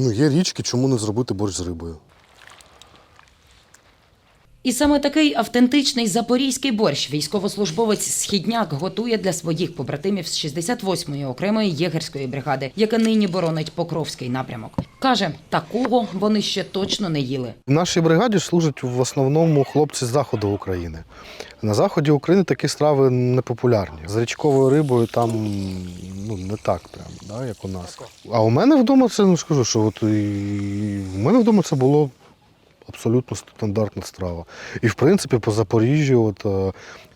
Ну, є річки, чому не зробити борщ з рибою? І саме такий автентичний запорізький борщ військовослужбовець Східняк готує для своїх побратимів з 68-ї окремої єгерської бригади, яка нині боронить Покровський напрямок. Каже, такого вони ще точно не їли. В нашій бригаді служать в основному хлопці з заходу України. На заході України такі страви не популярні. З річковою рибою там ну, не так прям, да, як у нас. А у мене вдома це ну скажу, що от і в мене вдома це було абсолютно стандартна страва. І в принципі по Запоріжжю, от, е,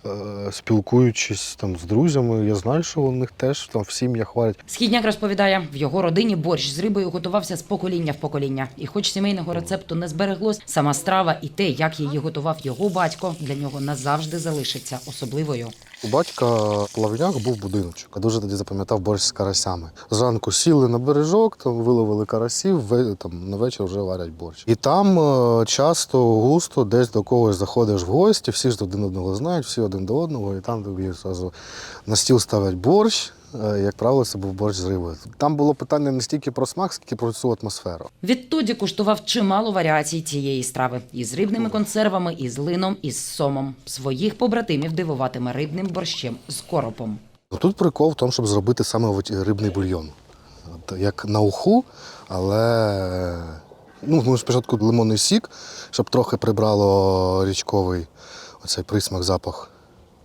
е, спілкуючись там з друзями, я знаю, що у них теж там в сім'ях варять. Східняк розповідає, в його родині борщ з рибою готувався з покоління в покоління. І хоч сімейного рецепту не збереглось, сама страва і те, як її готував його батько, для нього назавжди залишиться особливою. У батька плавняк був будиночок. а дуже тоді запам'ятав борщ з карасями. Зранку сіли на бережок, там виловили карасів, там на вечір вже варять борщ. І там е, часто густо десь до когось заходиш в гості, всі ж один одного знають, всі один до одного, і там тобі одразу на стіл ставлять борщ. Е, Як правило, це був борщ з рибою. Там було питання не стільки про смак, скільки про цю атмосферу. Відтоді куштував чимало варіацій цієї страви із рибними консервами, із лином, із сомом. Своїх побратимів дивуватиме рибним борщем з коропом. Ну, Тут прикол в тому, щоб зробити саме рибний бульйон. Як на уху, але ну, ну, спочатку лимонний сік, щоб трохи прибрало річковий оцей присмак, запах.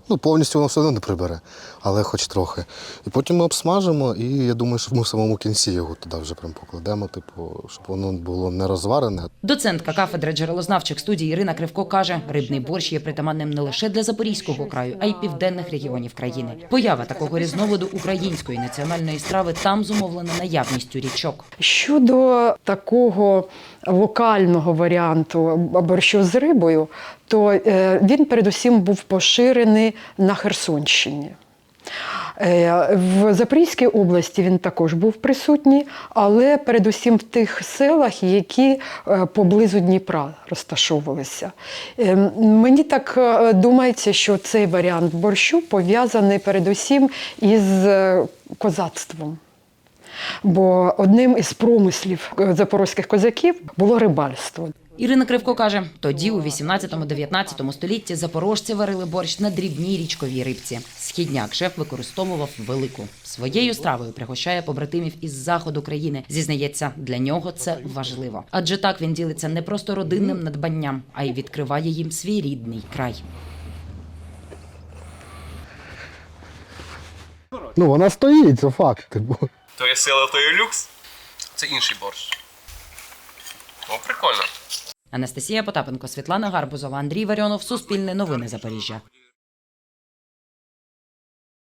Ну, повністю воно все одно не прибере, але хоч трохи. І потім ми обсмажимо, і я думаю, що ми в самому кінці його туди вже прям покладемо, типу, щоб воно було не розварене, Доцентка кафедри джерелознавчих студій Ірина Кривко каже, рибний борщ є притаманним не лише для запорізького краю, а й південних регіонів країни. Поява такого різновиду української національної страви там зумовлена наявністю річок. Щодо такого локального варіанту борщу з рибою, то е, він передусім був поширений на Херсонщині. Е, В Запорізькій області він також був присутній, але передусім в тих селах, які е, поблизу Дніпра розташовувалися. Мені так думається, що цей варіант борщу пов'язаний передусім із козацтвом. Бо одним із промислів запорозьких козаків було рибальство. Ірина Кривко каже, тоді у 18-19 столітті запорожці варили борщ на дрібній річковій рибці. Східняк шеф використовував велику. Своєю стравою пригощає побратимів із заходу країни. Зізнається, для нього це важливо. Адже так він ділиться не просто родинним надбанням, а й відкриває їм свій рідний край. Ну, вона стоїть, це факт. Типу. То є сила, то є люкс. Це інший борщ. О, прикольно. Анастасія Потапенко, Світлана Гарбузова, Андрій Варіонов, Суспільне новини Запоріжжя.